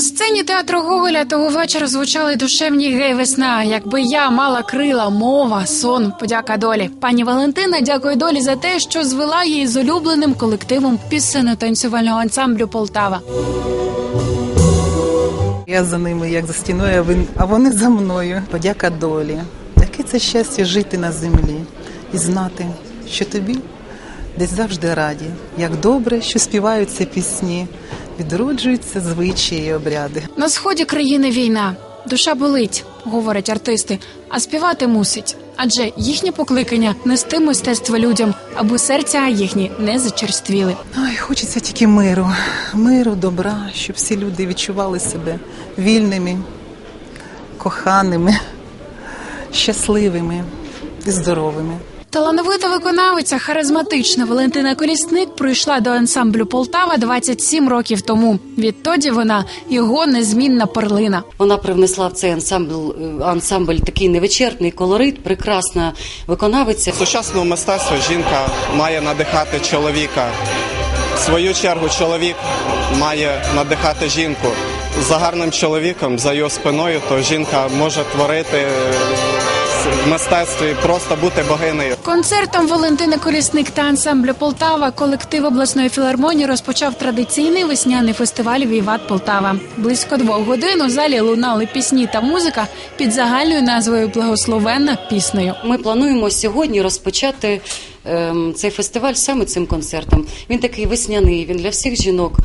сцені театру Гоголя того вечора звучали душевні гей весна. Якби я мала крила, мова, сон, подяка долі. Пані Валентина дякує долі за те, що звела її з улюбленим колективом пісенно-танцювального ансамблю Полтава. Я за ними, як за стіною, а вони за мною. Подяка долі. Яке це щастя жити на землі і знати, що тобі десь завжди раді. Як добре, що співаються пісні, відроджуються звичаї і обряди. На сході країни війна. Душа болить, говорять артисти, а співати мусить. Адже їхнє покликання нести мистецтво людям, аби серця їхні не зачерствіли. Ой, хочеться тільки миру, миру, добра, щоб всі люди відчували себе вільними, коханими, щасливими і здоровими. Талановита виконавиця, харизматична Валентина Колісник прийшла до ансамблю Полтава 27 років тому. Відтоді вона його незмінна перлина. Вона привнесла в цей ансамбль е, ансамбль такий невичерпний колорит, прекрасна виконавиця. В сучасному мистецтві жінка має надихати чоловіка. В свою чергу чоловік має надихати жінку. За гарним чоловіком, за його спиною, то жінка може творити е, мистецтві, просто бути богинею. Концертом Валентини Колісник та ансамблю Полтава колектив обласної філармонії розпочав традиційний весняний фестиваль Віват Полтава. Близько двох годин у залі лунали пісні та музика під загальною назвою Благословенна піснею. Ми плануємо сьогодні розпочати цей фестиваль саме цим концертом. Він такий весняний, він для всіх жінок.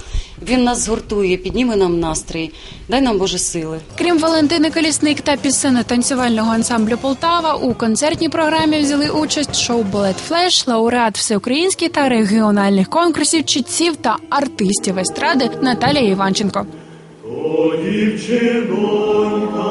Він нас згуртує, підніме нам настрій. Дай нам Боже сили. Крім Валентини Колісник та пісенно-танцювального ансамблю Полтава, у концертній програмі взяли участь шоу Балет Флеш, лауреат всеукраїнських та регіональних конкурсів, чітців та артистів естради Наталія Іванченко. О, дівчинонька,